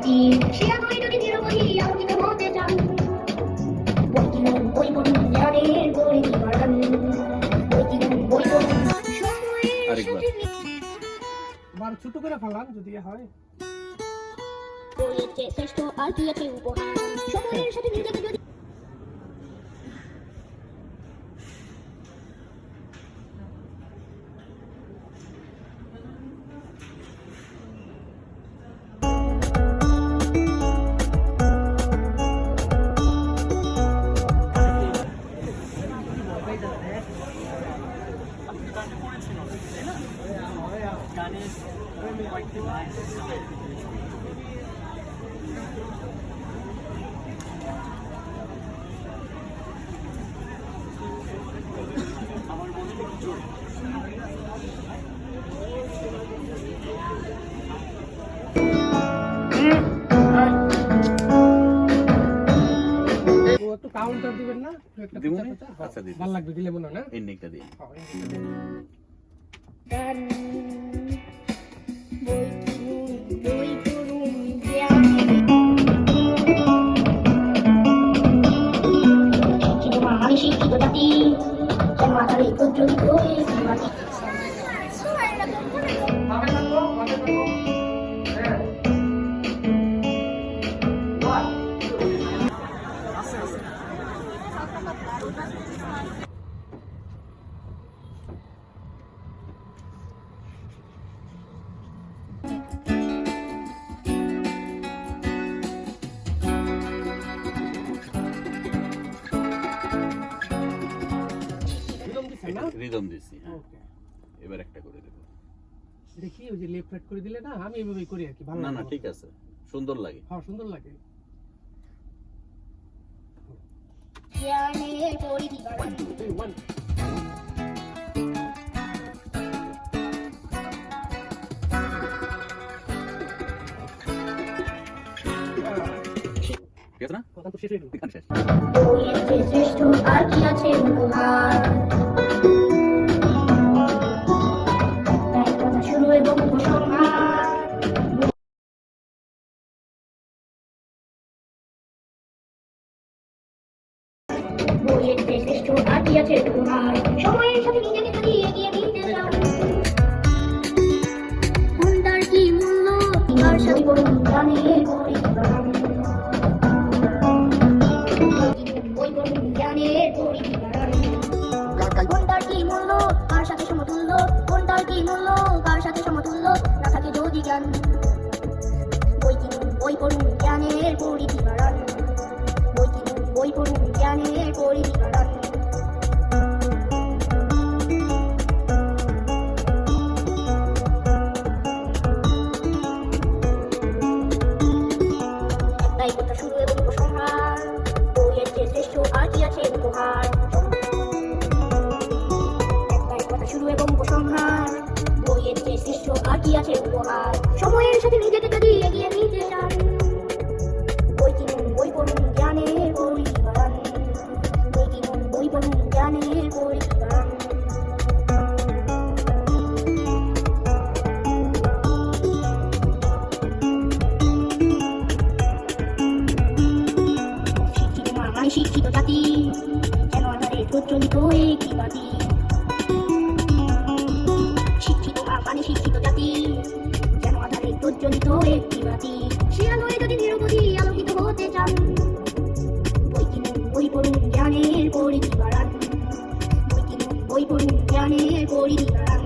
জাতি সে যদি নিরবধি আলোকিত হতে চান। বই কিনুন বই পড়ুন জ্ঞানের পরিধি বাড়ান বই বই পড়ুন আরেকবার। বার ছোট করে ফেলান যদি হয়। বইয়ের চেয়ে শ্রেষ্ঠ আর কি আছে উপহার। সময়ের সাথে নিজেকে যদি ও একটু কাউন্টার দিবেন না একটা দিবো পিচা নি? পিচা? আচ্ছা, দিতেছি। ভালো লাগবে দিলে মনে হয় না এন্ডিংটা দিই শিক্ষিত জাতি যেন আধারে প্রজ্বলিত হয়ে বাতি রিদম দিছি হ্যাঁ। ওকে। এবার একটা করে দেবো দেখি ওই যে লেফট রাইট করে দিলে না আমি এভাবেই করি আর কি ভালো না না ঠিক আছে। সুন্দর লাগে। হ্যাঁ সুন্দর লাগে। জ্ঞানের পরিধি বাড়ান এই one. ঠিক আছে না? কথা তো শেষ হয়ে গেল। গান শেষ। চেয়ে শ্রেষ্ঠ আর কি আছে সময়ের সাথে নিজেকে এগিয়ে নিতে চাও। কি মূল্য? তার সাথে করুন আছে। উপহার সময়ের সাথে নিজেকে যদি এগিয়ে নিতে চান, বই কিনুন, বই পড়ুন, জ্ঞানের পরিধি বই কিনুন, বই পড়ুন, জ্ঞানের পরিধি শিক্ষিত মানে শিক্ষিত জাতি, যেন আধারে প্রজ্বলিত একটি বাতি মানে শিক্ষিত জাতি। যেন আধারে একটি বাতি সে আলোয় যদি নিরবধি আলোকিত হতে চান, বই কিনুন, বই পড়ুন, জ্ঞানের পরিধি বাড়ান বই কিনুন, বই পড়ুন, জ্ঞানের পরিধি বাড়ান